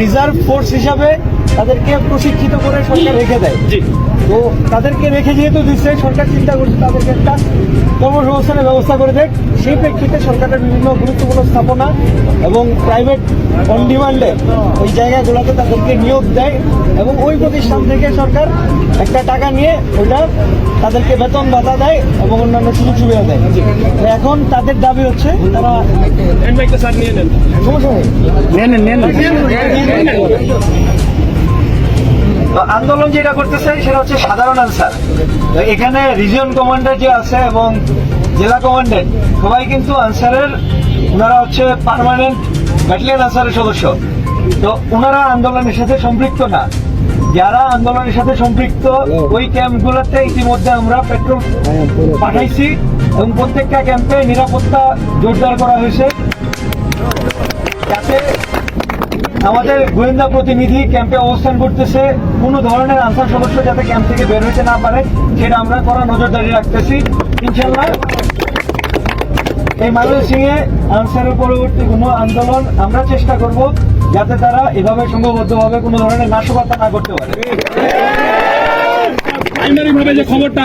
Reserve force হিসাবে তাদেরকে প্রশিক্ষিত করে সরকার রেখে দেয়। তো তাদেরকে রেখে যেহেতু দিচ্ছে সরকার চিন্তা করছে তাদেরকে একটা কর্মসংস্থানের ব্যবস্থা করে দেয় সেই প্রেক্ষিতে সরকারের বিভিন্ন গুরুত্বপূর্ণ স্থাপনা এবং প্রাইভেট অন ডিমান্ডে ওই জায়গাগুলোতে তাদেরকে নিয়োগ দেয় এবং ওই প্রতিষ্ঠান থেকে সরকার একটা টাকা নিয়ে ওটা তাদেরকে বেতন ভাতা দেয় এবং অন্যান্য সুযোগ সুবিধা দেয়। এখন তাদের দাবি হচ্ছে তারা সমস্যা নেই। আন্দোলন যেটা করতেছে, সেটা হচ্ছে সাধারণ আনসার। তো এখানে রিজিয়ন কমান্ডার যে আছে এবং জেলা কমান্ডার সবাই কিন্তু আনসারের, ওনারা হচ্ছে পার্মানেন্ট ব্যাটালিয়ন আনসারের সদস্য। তো ওনারা আন্দোলনের সাথে সম্পৃক্ত না। যারা আন্দোলনের সাথে সম্পৃক্ত, ওই ক্যাম্পগুলোতে ইতিমধ্যে আমরা পেট্রোল পাঠাইছি এবং প্রত্যেকটা ক্যাম্পে নিরাপত্তা জোরদার করা হয়েছে। যাতে আমাদের গোয়েন্দা প্রতিনিধি ক্যাম্পে অবস্থান করতেছে। কোনো ধরনের আনসার সদস্য যাতে ক্যাম্প থেকে বের হতে না পারে, সেটা আমরা করা নজরদারি রাখতেছি। ইনশাল্লাহ এই মানুষ সিং এ আনসারের পরবর্তী কোনো আন্দোলন আমরা চেষ্টা করব যাতে তারা এভাবে সংঘবদ্ধভাবে কোনো ধরনের নাশকতা না করতে পারে। যে খবরটা